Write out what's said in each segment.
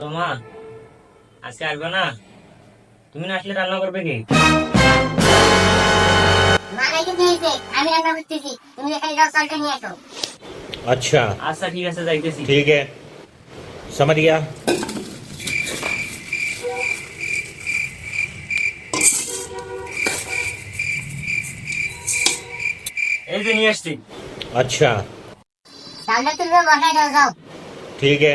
Hello মা আজকে আসবে না তুমি না আসলে রান্না করবে কি মা নাই কিন্তু হয়েছে আমি রান্না করতেছি তুমি এখানে যাও চালটা নিয়ে আসো अच्छा আচ্ছা ঠিক আছে যাইতেছি ठीक है समझ गया এই যে নিয়ে আসছি अच्छा চালটা তুলবে বসায় দাও যাও ठीक है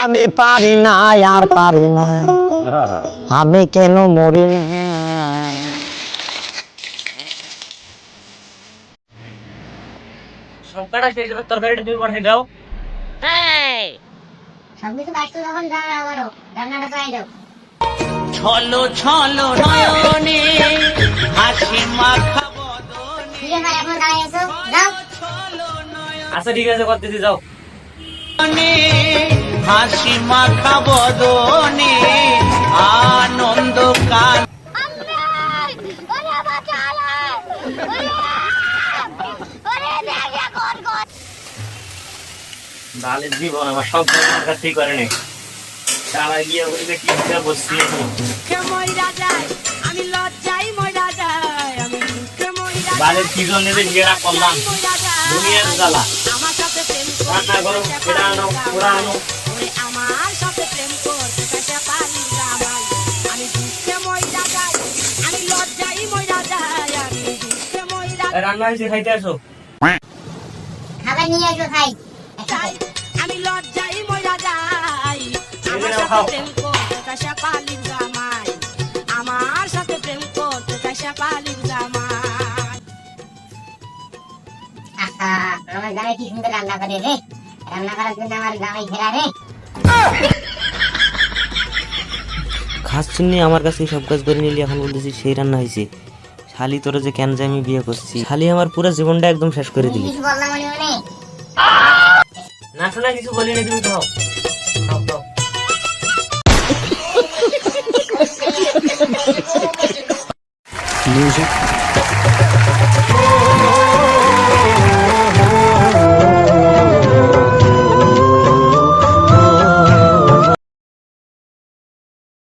আমি পারি না আর পারি না। আমি কেন মরি না? শেষ এবার তরকারিটা তুমি পাঠিয়ে দাও। সবকিছু বাড়ছো যখন যাও আমারও রান্নাটা চাই দাও। ছলো ছলো নয়নে হাসি মাখা ঠিক আচ্ছা ঠিক আছে করতেছি যাও। হাসি মাখা বদনে আনন্দ কাল ডালের জীবন আমার সব আমার কাছেই করে নি তারা গিয়ে বলবে কি হিসাব বসছি দুঃখে মইরা যায় আমি লজ্জাই মইরা যায় আমি দুঃখে মইরা বালের কি জন্য যে করলাম। দুনিয়ার জ্বালা। আমার সাথে প্রেম রান্না করো এটা আনো ওরা আনো আমার সাথে প্রেম জামাই আমি দুঃখে মইরা যাই আমি লজ্জাই মইরা যাই আমি দুঃখে রান্না হয়েছে খাইতে আসো। খাবার নিয়ে আসো খাই আমার সাথে প্রেম করতে কাছে পালি জামাই। আমার সাথে প্রেম করতে কাছে পালি জামাই। আহা আমার জামাই কি সুন্দর রান্না করে রে? রান্না করার জন্য আমার জামাই ফেরা রে। খাস চিন্নি আমার কাছে সব কাজ করে নিলি এখন বলতেছি সেই রান্না হয়েছে শালি তোরা যে কেন যে আমি বিয়ে করছি শালি আমার পুরো জীবনটা একদম শেষ করে দিলি। না শোনা কিছু বলি না তুমি খাও খাও খাও। Music